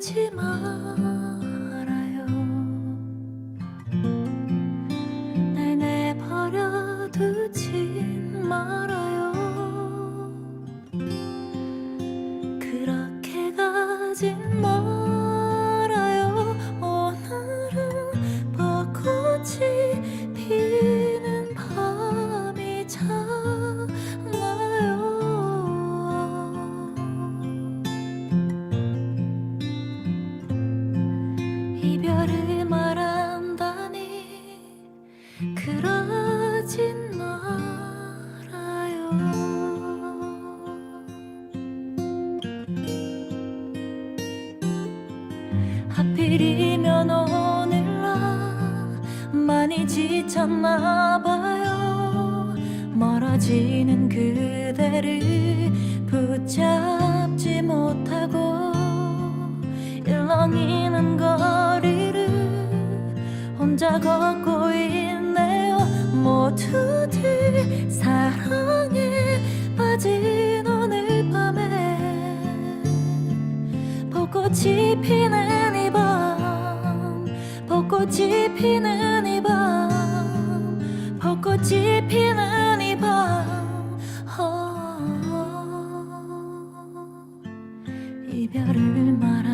두지 말아요. 날 내버려 두지 말아요 그러진 말아요. 하필이면 오늘 나 많이 지쳤나 봐요. 멀어지는 그대를 붙잡지 못하고 일렁이는 거리를 혼자 걷고 벚꽃이 피는 이 밤. 벚꽃이 피는 이밤. 이별을 말한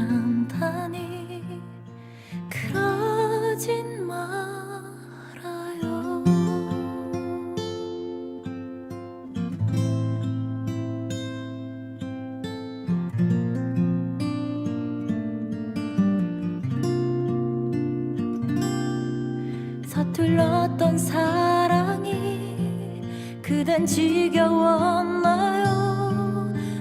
서툴렀던 사랑이 그댄 지겨웠나요?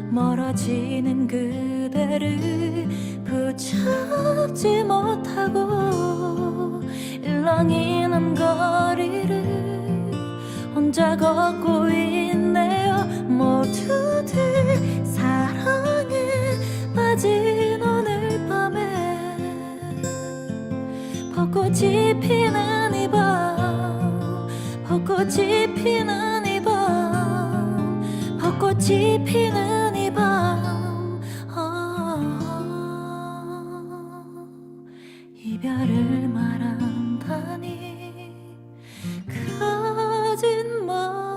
멀어지는 그대를 붙잡지 못하고 일렁이는 거리를 혼자 걷고 있네요. 모두들 사랑에 빠진 오늘 밤에 벚꽃이 피는 벚꽃이 피는 이 밤. 벚꽃이 피는 이밤. 이별을 말한다니. 그러진 말아요